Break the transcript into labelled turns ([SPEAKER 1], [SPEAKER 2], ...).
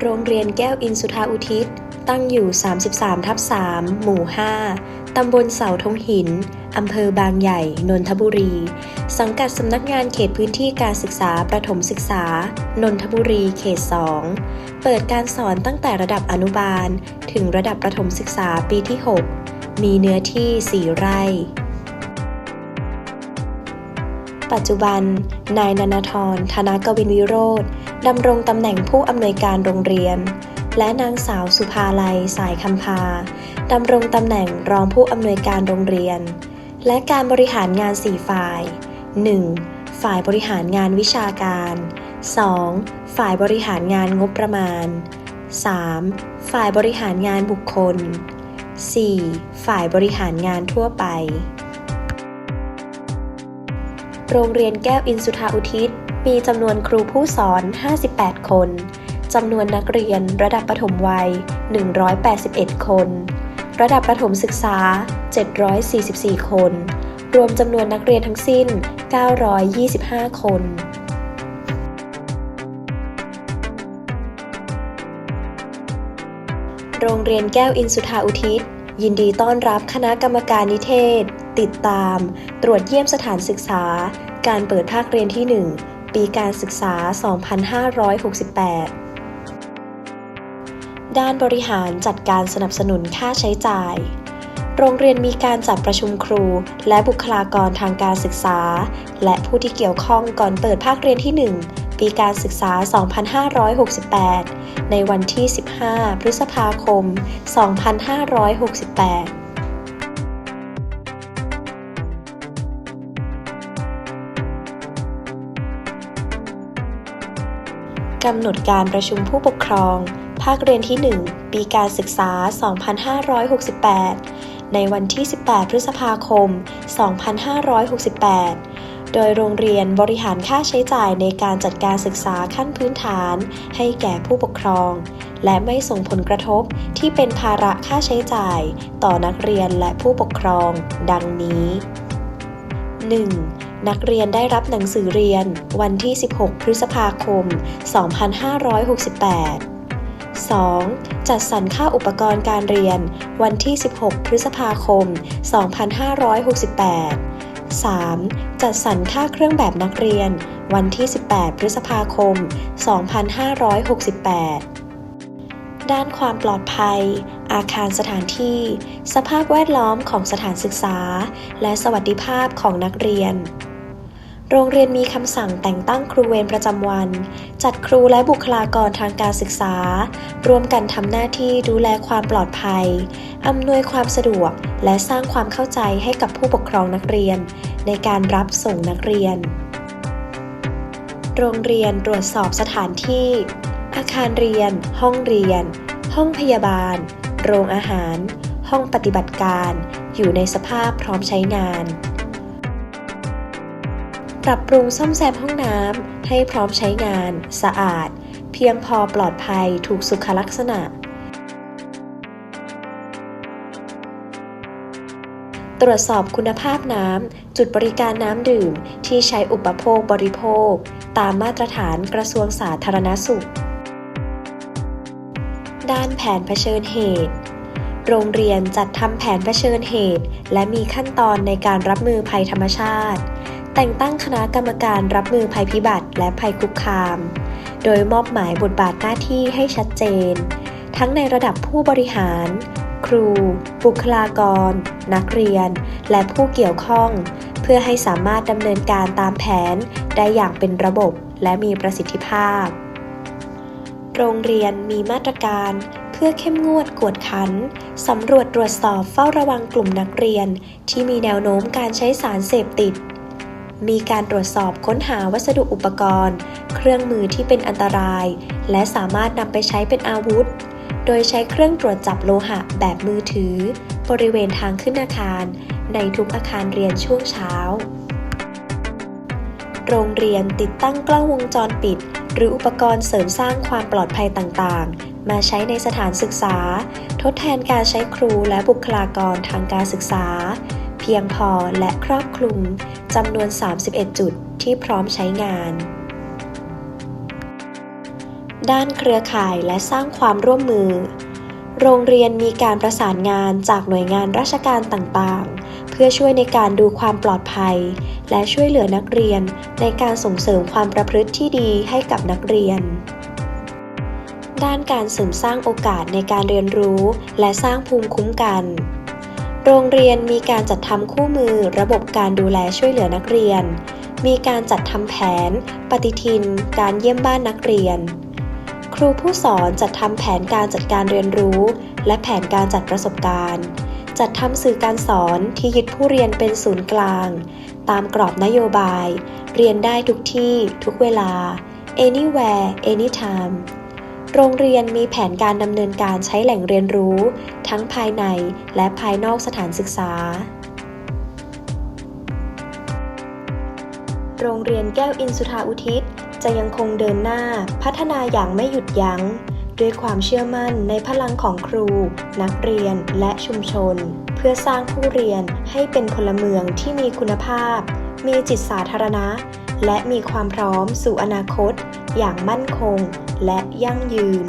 [SPEAKER 1] โรงเรียนแก้วอินสุธาอุทิศ ตั้งอยู่ 33 ทับ 3 หมู่ 5 ตำบลเสาธงหิน อำเภอบางใหญ่ นนทบุรี สังกัดสำนักงานเขตพื้นที่การศึกษาประถมศึกษา นนทบุรี เขต 2 เปิดการสอนตั้งแต่ระดับอนุบาล ถึงระดับประถมศึกษาปีที่ 6 มีเนื้อที่ 4 ไร่ ปัจจุบัน นายนนทรธนากวินวิโรธดำรงตำแหน่งผู้อำนวยการโรงเรียน และนางสาวสุภาลัยสายคำพาดำรงตำแหน่งรองผู้อำนวยการโรงเรียน และการบริหารงาน 4 ฝ่าย 1. ฝ่ายบริหารงานวิชาการ 2. ฝ่ายบริหารงานงบประมาณ 3. ฝ่ายบริหารงานบุคคล 4. ฝ่ายบริหารงานทั่วไป โรงเรียนแก้วอินสุธาอุทิศ มีจำนวนครูผู้สอน 58 คน จำนวนนักเรียนระดับประถมวัย 181 คน ระดับประถมศึกษา 744 คน รวมจำนวนนักเรียนทั้งสิ้น 925 คนโรงเรียนแก้วอินสุธาอุทิศ ยินดีต้อนรับคณะกรรมการนิเทศ ติดตาม ตรวจเยี่ยมสถานศึกษา การเปิดภาคเรียนที่ 1 ปีการศึกษา 2568 ด้านบริหารจัดการสนับสนุนค่าใช้จ่าย โรงเรียนมีการจัดประชุมครู และบุคลากรทางการศึกษา และผู้ที่เกี่ยวข้องก่อนเปิดภาคเรียนที่ 1ปีการศึกษา 2568 ในวันที่ 15 พฤษภาคม 2568 กำหนดการประชุมผู้ปกครอง ภาคเรียนที่ 1 ปีการศึกษา 2568 ในวันที่ 18 พฤษภาคม 2568 โดยโรงเรียนบริหารค่าใช้จ่ายในการจัดการศึกษาขั้นพื้นฐาน ให้แก่ผู้ปกครอง และไม่ส่งผลกระทบที่เป็นภาระค่าใช้จ่าย ต่อนักเรียนและผู้ปกครอง ดังนี้ 1. นักเรียนได้รับหนังสือเรียน วันที่ 16 พฤษภาคม 2568 2. จัดสรรค่าอุปกรณ์การเรียน วันที่ 16 พฤษภาคม 2568 3. จัดสรรค่าเครื่องแบบนักเรียน วันที่ 18 พฤษภาคม 2568 ด้านความปลอดภัย อาคารสถานที่ สภาพแวดล้อมของสถานศึกษา และสวัสดิภาพของนักเรียน โรงเรียนมีคำสั่งแต่งตั้งครูเวรประจำวัน จัดครูและบุคลากรทางการศึกษา ร่วมกันทำหน้าที่ดูแลความปลอดภัย อำนวยความสะดวก และสร้างความเข้าใจให้กับผู้ปกครองนักเรียน ในการรับส่งนักเรียน โรงเรียนตรวจสอบสถานที่ อาคารเรียน ห้องเรียน ห้องพยาบาล โรงอาหาร ห้องปฏิบัติการ อยู่ในสภาพพร้อมใช้งาน ปรับปรุงซ่อมแซมห้องน้ำให้พร้อมใช้งาน สะอาด เพียงพอปลอดภัยถูกสุขลักษณะ ตรวจสอบคุณภาพน้ำจุดบริการน้ำดื่มที่ใช้อุปโภคบริโภค ตามมาตรฐานกระทรวงสาธารณสุข ด้านแผนเผชิญเหตุโรงเรียนจัดทำแผนเผชิญเหตุ และมีขั้นตอนในการรับมือภัยธรรมชาติ แต่งตั้งคณะกรรมการรับมือภัยพิบัติและภัยคุกคาม โดยมอบหมายบทบาทหน้าที่ให้ชัดเจน ทั้งในระดับผู้บริหาร ครู บุคลากร นักเรียน และผู้เกี่ยวข้อง เพื่อให้สามารถดำเนินการตามแผนได้อย่างเป็นระบบและมีประสิทธิภาพ โรงเรียนมีมาตรการเพื่อเข้มงวดกวดขัน สำรวจตรวจสอบเฝ้าระวังกลุ่มนักเรียน ที่มีแนวโน้มการใช้สารเสพติด มีการตรวจสอบค้นหาวัสดุอุปกรณ์ เครื่องมือที่เป็นอันตราย และสามารถนำไปใช้เป็นอาวุธ โดยใช้เครื่องตรวจจับโลหะแบบมือถือ บริเวณทางขึ้นอาคาร ในทุกอาคารเรียนช่วงเช้า โรงเรียนติดตั้งกล้องวงจรปิด หรืออุปกรณ์เสริมสร้างความปลอดภัยต่างๆ มาใช้ในสถานศึกษา ทดแทนการใช้ครูและบุคลากรทางการศึกษา พียงพอและครอบคลุมจำนวน 31 จุดที่พร้อมใช้งาน ด้านเครือข่ายและสร้างความร่วมมือ โรงเรียนมีการประสานงานจากหน่วยงานราชการต่างๆ เพื่อช่วยในการดูความปลอดภัย และช่วยเหลือนักเรียนในการส่งเสริมความประพฤติที่ดีให้กับนักเรียนด้านการเสริมสร้างโอกาสในการเรียนรู้ และสร้างภูมิคุ้มกัน โรงเรียนมีการจัดทำคู่มือระบบการดูแลช่วยเหลือนักเรียน มีการจัดทำแผน ปฏิทิน การเยี่ยมบ้านนักเรียน ครูผู้สอนจัดทำแผนการจัดการเรียนรู้ และแผนการจัดประสบการณ์ จัดทำสื่อการสอนที่ยึดผู้เรียนเป็นศูนย์กลาง ตามกรอบนโยบาย เรียนได้ทุกที่ ทุกเวลา anywhere anytime โรงเรียนมีแผนการดำเนินการใช้แหล่งเรียนรู้ ทั้งภายในและภายนอกสถานศึกษา โรงเรียนแก้วอินสุธาอุทิศ จะยังคงเดินหน้าพัฒนาอย่างไม่หยุดยัง้ง ด้วยความเชื่อมั่นในพลังของครู นักเรียนและชุมชน เพื่อสร้างผู้เรียนให้เป็นพลเมืองที่มีคุณภาพ มีจิตสาธารณะ และมีความพร้อมสู่อนาคต อย่างมั่นคง และยั่งยืน